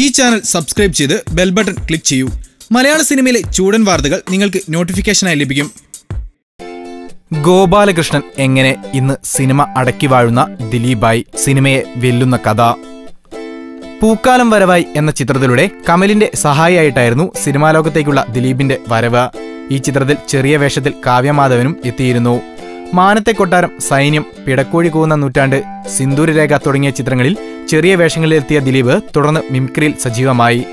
ഈ channel subscribe ചെയ്ത് bell button click ചെയ്യൂ. മലയാള സിനിമയിലെ ചൂടൻ വാർത്തകൾ നിങ്ങൾക്ക് നോട്ടിഫിക്കേഷനായി ലഭിക്കും. ഗോപാലകൃഷ്ണൻ എങ്ങനെ ഇന്ന് സിനിമ അടക്കി വാഴുന്ന ദിലീപായി സിനിമയെ വെല്ലുന്ന കഥ? പൂക്കാലം വരവായി എന്ന ചിത്രത്തിലൂടെ കമലിന്റെ സഹായിയായിട്ടായിരുന്നു സിനിമാലോകത്തേക്കുള്ള ദിലീപിന്റെ വരവ്. ഈ ചിത്രത്തിൽ ചെറിയ വേഷത്തിൽ കാവ്യമാധവനും എത്തിയിരുന്നു. മാനത്തെ കൊട്ടാരം സൈന്യം പിടക്കോഴി കൂന്ന നൂറ്റാണ്ട് സിന്ദൂരരേഖ തുടങ്ങിയ ചിത്രങ്ങളിൽ ചെറിയ വേഷങ്ങളിലെത്തിയ ദിലീപ് തുടർന്ന് മിംക്രിയിൽ സജീവമായി.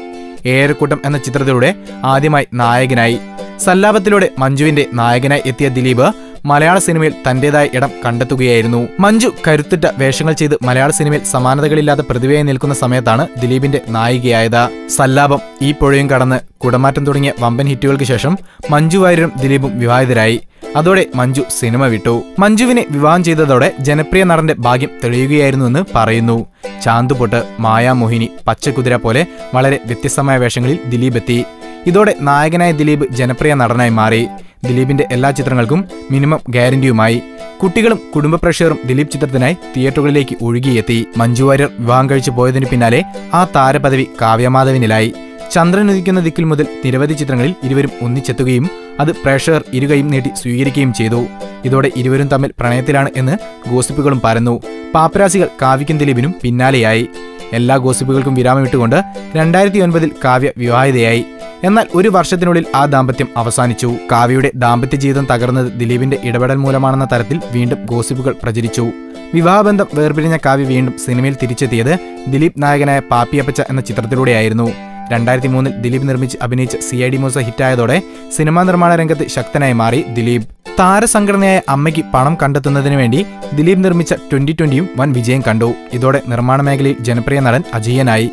ഏഴരക്കൂട്ടം എന്ന ചിത്രത്തിലൂടെ ആദ്യമായി നായകനായി. സല്ലാപത്തിലൂടെ മഞ്ജുവിന്റെ നായകനായി എത്തിയ ദിലീപ് മലയാള സിനിമയിൽ തന്റേതായ ഇടം കണ്ടെത്തുകയായിരുന്നു. മഞ്ജു കരുത്തിട്ട വേഷങ്ങൾ ചെയ്ത് മലയാള സിനിമയിൽ സമാനതകളില്ലാത്ത പ്രതിഭയായി നിൽക്കുന്ന സമയത്താണ് ദിലീപിന്റെ നായികയായത്. സല്ലാപം ഈ പുഴയും കടന്ന് കുടമാറ്റം തുടങ്ങിയ വമ്പൻ ഹിറ്റുകൾക്ക് ശേഷം മഞ്ജു വാര്യരും ദിലീപും വിവാഹിതരായി. അതോടെ മഞ്ജു സിനിമ വിട്ടു. മഞ്ജുവിനെ വിവാഹം ചെയ്തതോടെ ജനപ്രിയ നടന്റെ ഭാഗ്യം തെളിയുകയായിരുന്നുവെന്ന് പറയുന്നു. ചാന്തുപൊട്ട് മായാമോഹിനി പച്ചക്കുതിര പോലെ വളരെ വ്യത്യസ്തമായ വേഷങ്ങളിൽ ദിലീപ് എത്തി. ഇതോടെ നായകനായ ദിലീപ് ജനപ്രിയ നടനായി മാറി. ദിലീപിന്റെ എല്ലാ ചിത്രങ്ങൾക്കും മിനിമം ഗ്യാരണ്ടിയുമായി. കുട്ടികളും കുടുംബ പ്രേക്ഷകരും ദിലീപ് ചിത്രത്തിനായി തിയേറ്ററുകളിലേക്ക് ഒഴുകിയെത്തി. മഞ്ജു വാര്യർ വിവാഹം കഴിച്ചു പോയതിന് പിന്നാലെ ആ താരപദവി കാവ്യമാധവനിലായി. ചന്ദ്രൻ ഉദിക്കുന്ന ദിക്കിൽ മുതൽ നിരവധി ചിത്രങ്ങളിൽ ഇരുവരും ഒന്നിച്ചെത്തുകയും അത് പ്രേക്ഷകർ ഇരുകയും നീട്ടി സ്വീകരിക്കുകയും ചെയ്തു. ഇതോടെ ഇരുവരും തമ്മിൽ പ്രണയത്തിലാണ് എന്ന് ഗോസിപ്പുകളും പരന്നു. പാപ്പരാസികൾ കാവ്യക്കും ദിലീപിനും പിന്നാലെയായി. എല്ലാ ഗോസിപ്പുകൾക്കും വിരാമമിട്ടുകൊണ്ട് രണ്ടായിരത്തി ഒൻപതിൽ കാവ്യ വിവാഹിതയായി. എന്നാൽ ഒരു വർഷത്തിനുള്ളിൽ ആ ദാമ്പത്യം അവസാനിച്ചു. കാവ്യയുടെ ദാമ്പത്യ ജീവിതം തകർന്നത് ദിലീപിന്റെ ഇടപെടൽ മൂലമാണെന്ന തരത്തിൽ വീണ്ടും ഗോസിപ്പുകൾ പ്രചരിച്ചു. വിവാഹബന്ധം വേർപിരിഞ്ഞ കാവ്യ വീണ്ടും സിനിമയിൽ തിരിച്ചെത്തിയത് ദിലീപ് നായകനായ പാപ്പിയപ്പച്ച എന്ന ചിത്രത്തിലൂടെയായിരുന്നു. രണ്ടായിരത്തി മൂന്നിൽ ദിലീപ് നിർമ്മിച്ച് അഭിനയിച്ച സി ഐ ഡി മൂസ ഹിറ്റായതോടെ സിനിമാ നിർമ്മാണ രംഗത്ത് ശക്തനായി മാറി ദിലീപ്. താരസംഘടനയായ അമ്മയ്ക്ക് പണം കണ്ടെത്തുന്നതിന് വേണ്ടി ദിലീപ് നിർമ്മിച്ച ട്വന്റി ട്വന്റിയും വൻ വിജയം കണ്ടു. ഇതോടെ നിർമ്മാണ മേഖലയിൽ ജനപ്രിയ നടൻ അജയ്യനായി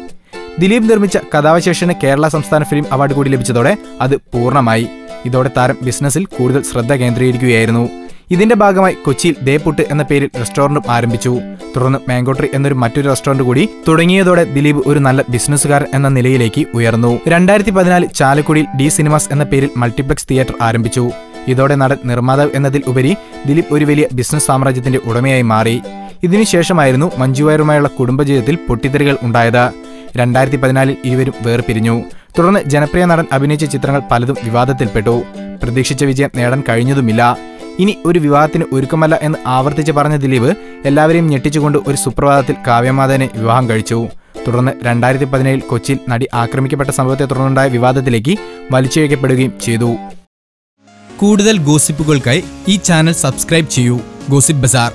ദിലീപ് നിർമ്മിച്ച കഥാവശേഷന് കേരള സംസ്ഥാന ഫിലിം അവാർഡ് കൂടി ലഭിച്ചതോടെ അത് പൂർണമായി. ഇതോടെ താരം ബിസിനസ്സിൽ കൂടുതൽ ശ്രദ്ധ കേന്ദ്രീകരിക്കുകയായിരുന്നു. ഇതിന്റെ ഭാഗമായി കൊച്ചിയിൽ ദേപുട്ട് എന്ന പേരിൽ റെസ്റ്റോറന്റും ആരംഭിച്ചു. തുടർന്ന് മാങ്കോട്രി എന്നൊരു മറ്റൊരു റെസ്റ്റോറന്റ് കൂടി തുടങ്ങിയതോടെ ദിലീപ് ഒരു നല്ല ബിസിനസ്സുകാരൻ എന്ന നിലയിലേക്ക് ഉയർന്നു. രണ്ടായിരത്തി പതിനാല് ചാലക്കുടിയിൽ ഡി സിനിമാസ് എന്ന പേരിൽ മൾട്ടിപ്ലക്സ് തിയേറ്റർ ആരംഭിച്ചു. ഇതോടെ നടൻ നിർമ്മാതാവ് എന്നതിൽ ഉപരി ദിലീപ് ഒരു വലിയ ബിസിനസ് സാമ്രാജ്യത്തിന്റെ ഉടമയായി മാറി. ഇതിനുശേഷമായിരുന്നു മഞ്ജുവായരുമായുള്ള കുടുംബജീവിതത്തിൽ പൊട്ടിത്തെറികൾ ഉണ്ടായത്. രണ്ടായിരത്തി പതിനാലിൽ ഇരുവരും വേർപിരിഞ്ഞു. തുടർന്ന് ജനപ്രിയ നടൻ അഭിനയിച്ച ചിത്രങ്ങൾ പലതും വിവാദത്തിൽപ്പെട്ടു. പ്രതീക്ഷിച്ച വിജയം നേടാൻ കഴിഞ്ഞതുമില്ല. ഇനി ഒരു വിവാഹത്തിന് ഒരുക്കമല്ല എന്ന് ആവർത്തിച്ച് പറഞ്ഞ ദിലീപ് എല്ലാവരെയും ഞെട്ടിച്ചുകൊണ്ട് ഒരു സുപ്രഭാതത്തിൽ കാവ്യമാധവനെ വിവാഹം കഴിച്ചു. തുടർന്ന് രണ്ടായിരത്തി പതിനേഴിൽ കൊച്ചിയിൽ നടി ആക്രമിക്കപ്പെട്ട സംഭവത്തെ തുടർന്നുണ്ടായ വിവാദത്തിലേക്ക് വലിച്ചിഴക്കപ്പെടുകയും ചെയ്തു. കൂടുതൽ ഗോസിപ്പുകൾക്കായി ഈ ചാനൽ സബ്സ്ക്രൈബ് ചെയ്യൂ. Gossip bazaar.